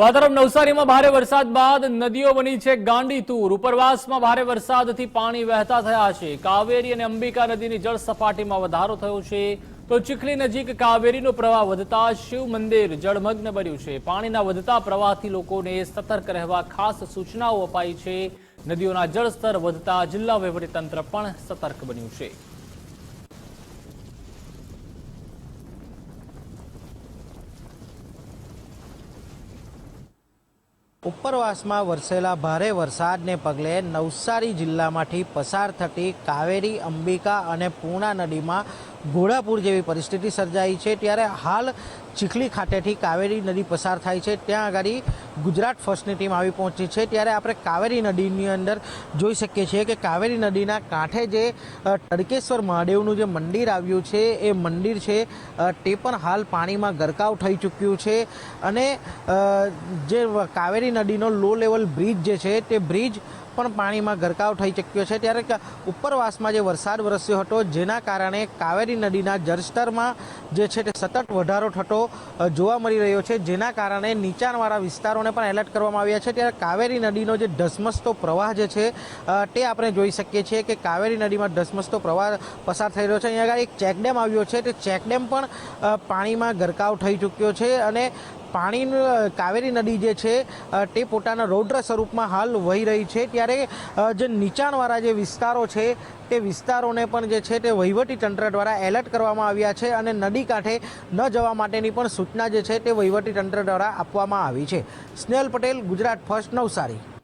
તો આ તરફ નવસારીમાં ભારે વરસાદ બાદ નદીઓ બની છે ગાંડી તૂર ઉપરવાસમાં ભારે વરસાદથી પાણી વહેતા થયા છે. કાવેરી અને અંબિકા નદીની જળ સપાટીમાં વધારો થયો છે. તો ચીખલી નજીક કાવેરીનો પ્રવાહ વધતા શિવ મંદિર જળમગ્ન બન્યું છે. પાણીના વધતા પ્રવાહથી લોકોને સતર્ક રહેવા ખાસ સૂચનાઓ અપાઈ છે. નદીઓના જળસ્તર વધતા જિલ્લા વહીવટીતંત્ર પણ સતર્ક બન્યું છે. ઉપરવાસમાં વરસેલા ભારે વરસાદને પગલે નવસારી જિલ્લામાંથી પસાર થતી કાવેરી અંબિકા અને પૂર્ણા નદીમાં ઘોડાપૂર જેવી પરિસ્થિતિ સર્જાઈ છે. ત્યારે હાલ ચીખલી ખાતેથી કાવેરી નદી પસાર થાય છે. ત્યાં આગળ ગુજરાત ફર્સ્ટની ટીમ આવી પહોંચી છે. ત્યારે આપણે કાવેરી નદીની અંદર જોઈ શકીએ છીએ કે કાવેરી નદીના કાંઠે જે તડકેશ્વર મહાદેવનું જે મંદિર આવ્યું છે, એ મંદિર છે તે પણ હાલ પાણીમાં ગરકાવ થઈ ચૂક્યું છે. અને જે કાવેરી નદીનો લો લેવલ બ્રિજ જે છે, તે બ્રિજ પણ પાણીમાં ગરકાવ થઈ ચૂક્યો છે. ત્યારે ઉપરવાસમાં જે વરસાદ વરસ્યો હતો, જેના કારણે કાવેરી નદીના જળસ્તરમાં જે છે તે સતત વધારો થતો જોવા મળી રહ્યો છે. જેના કારણે નીચાણવાળા વિસ્તારોને પણ એલર્ટ કરવામાં આવ્યા છે. ત્યારે કાવેરી નદીનો જે ધસમસતો પ્રવાહ જે છે તે આપણે જોઈ શકીએ છીએ કે કાવેરી નદીમાં ધસમસતો પ્રવાહ પસાર થઈ રહ્યો છે. અહીંયા આગળ એક ચેકડેમ આવ્યો છે. તે ચેકડેમ પણ પાણીમાં ગરકાવ થઈ ચૂક્યો છે અને પાણીનું કાવેરી નદી જે છે તે પોતાના રૌદ્ર સ્વરૂપમાં હાલ વહી રહી છે. ત્યારે જે નીચાણવાળા જે વિસ્તારો છે, તે વિસ્તારોને પણ જે છે તે તંત્ર દ્વારા એલર્ટ કરવામાં આવ્યા છે અને નદી કાંઠે ન જવા માટેની પણ સૂચના જે છે તે તંત્ર દ્વારા આપવામાં આવી છે. સ્નેહલ પટેલ, ગુજરાત ફર્સ્ટ, નવસારી.